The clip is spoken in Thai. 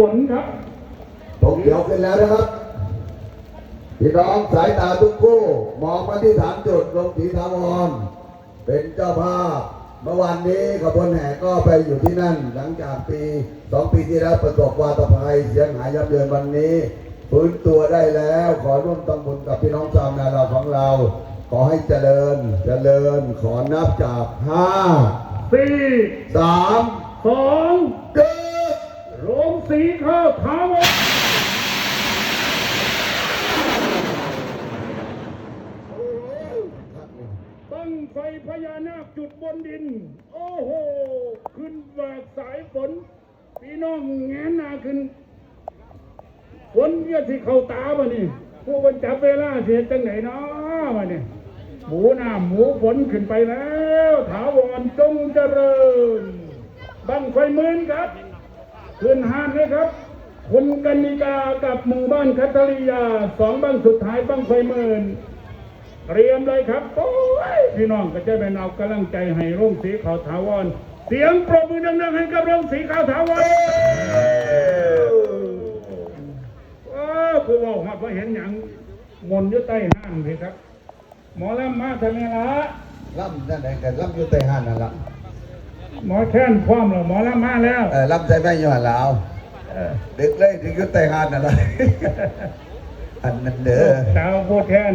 ฝนครับตกเขียวขึ้นแล้วนะครับพี่น้องสายตาทุกคู่ มองมาที่ฐานจุดลงศรีถาวรเป็นเจ้าภาพเมื่อวานนี้ขบวนแห่ก็ไปอยู่ที่นั่น หลังจากปีสองปีที่แล้วประสบวาตภัยเสียหายยับเยินวันนี้ฟื้นตัวได้แล้วขอร่วมทำบุญกับพี่น้องชาวนาเราของเรา ขอให้เจริญเจริญขอนับจากห้าสี่สามสองเจ็ดโรง สีข้าวทาวรตั้งไฟพญานาคจุดบนดิน โอ้โห ขึ้นแบกสายฝน พี่น้องแงนหน้าขึ้น ฝนเยอะที่เข้าตาบ่นี่ผู้บันจับเวลาเสียจังไหนเนาะมานี่หมูหน้าหมูฝนขึ้นไปแล้ว ถาวรจงเจริญ บังไฟหมื่นครับ ขึ้นห้านเลยครับ คุณกันิกากับหมู่บ้านคัตริยาสองบ้านสุดท้ายบ้างไฟหมื่นเตรียมเลยครับโอ้ยพี่น้องก็จะเป็นเอากำลังใจให้ร่มสีขาวถาวร เสียงปรบมือดังๆให้กับร่มสีขาวถาวรโอ้คือว่าหัว่าเห็นอย่างมนต์อยู่ใต้ห้านเลยครับ หมอลำมาทำไมล่ะล่ำนั่นเองกันล่ำอยู่ใต้หันนั่นละ หมอแค้นพร้อมแล้วหมอลำมาแล้ว เออล่ำใส่แม่อยู่หันแล้วเออดึกเลยถึงอยู่ใต้หันนั่นละอันนั้นเด้อ สาวผู้แทน